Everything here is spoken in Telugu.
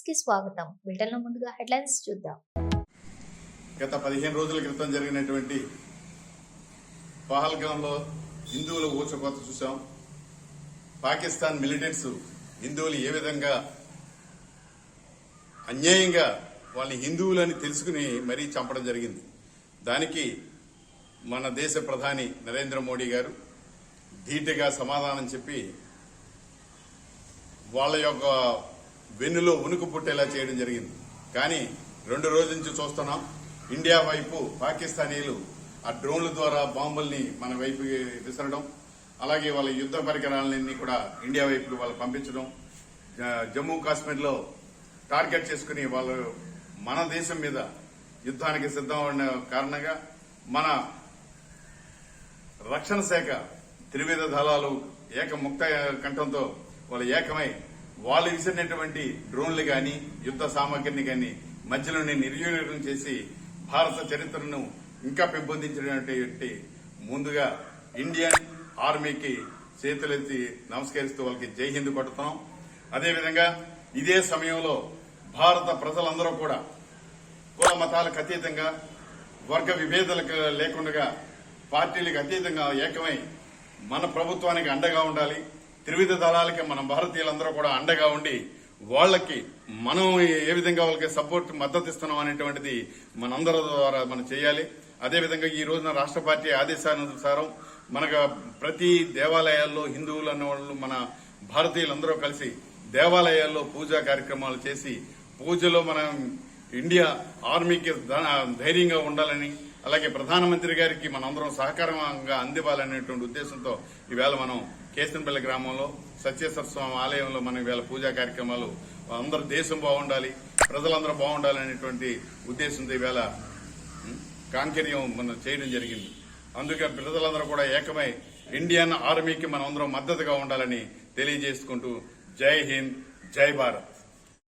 న్యూస్కి స్వాగతం. బిల్టన్ ముందుగా హెడ్లైన్స్ చూద్దాం. గత పదిహేను రోజుల క్రితం జరిగినటువంటి పహల్గాంలో హిందువుల ఊచకోత చూసాం పాకిస్తాన్ మిలిటెంట్స్ హిందువులు ఏ విధంగా అన్యాయంగా వాళ్ళని హిందువులని తెలుసుకుని మరీ చంపడం జరిగింది. దానికి మన దేశ ప్రధాని నరేంద్ర మోడీ గారు ధీటుగా సమాధానం చెప్పి వాళ్ళ యొక్క వెన్నులో ఉనుకు పుట్టేలా చేయడం జరిగింది. కానీ రెండు రోజుల నుంచి చూస్తున్నాం ఇండియా వైపు పాకిస్తానీలు ఆ డ్రోన్ల ద్వారా బాంబుల్ని మన వైపు విసరడం అలాగే వాళ్ళ యుద్ధ పరికరాలన్నీ కూడా ఇండియా వైపుకి వాళ్ళు పంపించడం జమ్మూ కాశ్మీర్లో టార్గెట్ చేసుకుని వాళ్ళు మన దేశం మీద యుద్ధానికి సిద్ధమైన కారణంగా మన రక్షణ శాఖ త్రివిధ దళాలు ఏకముక్త కంఠంతో వాళ్ళు ఏకమై వాళ్ళు విసిరినటువంటి డ్రోన్లు గాని యుద్ధ సామాగ్రిని గాని మధ్యలోనే నిర్వీర్యం చేసి భారత చరిత్రను ఇంకా పెంపొందించినటువంటి ముందుగా ఇండియన్ ఆర్మీకి చేతులెత్తి నమస్కరిస్తూ వాళ్ళకి జై హింద్ కొడుతున్నాం అదేవిధంగా ఇదే సమయంలో భారత ప్రజలందరూ కూడా కుల మతాలకు అతీతంగా వర్గ విభేదాలకు లేకుండా పార్టీలకు అతీతంగా ఏకమై మన ప్రభుత్వానికి అండగా ఉండాలి. త్రివిధ దళాలకి మన భారతీయులందరూ కూడా అండగా ఉండి వాళ్ళకి మనం ఏ విధంగా వాళ్ళకి సపోర్ట్ మద్దతు ఇస్తున్నాం అనేటువంటిది మనందరి ద్వారా మనం చేయాలి. అదేవిధంగా ఈ రోజున రాష్ట్ర పార్టీ ఆదేశానుసారం మనకు ప్రతి దేవాలయాల్లో హిందువులు అన్న వాళ్ళు మన భారతీయులందరూ కలిసి దేవాలయాల్లో పూజా కార్యక్రమాలు చేసి పూజలో మనం ఇండియా ఆర్మీకి ధైర్యంగా ఉండాలని అలాగే ప్రధానమంత్రి గారికి మనందరం సహకారంగా అందివ్వాలనేటువంటి ఉద్దేశంతో ఈవేళ మనం కేసనపల్లి గ్రామంలో సత్యేశ్వర స్వామి ఆలయంలో మనం ఈవేళ పూజా కార్యక్రమాలు అందరూ దేశం బాగుండాలి ప్రజలందరూ బాగుండాలనేటువంటి ఉద్దేశంతో ఈవేళ కాంకర్యం మనం చేయడం జరిగింది. అందుకే ప్రజలందరూ కూడా ఏకమై ఇండియన్ ఆర్మీకి మనం అందరం మద్దతుగా ఉండాలని తెలియజేసుకుంటూ జై హింద్ జై భారత్.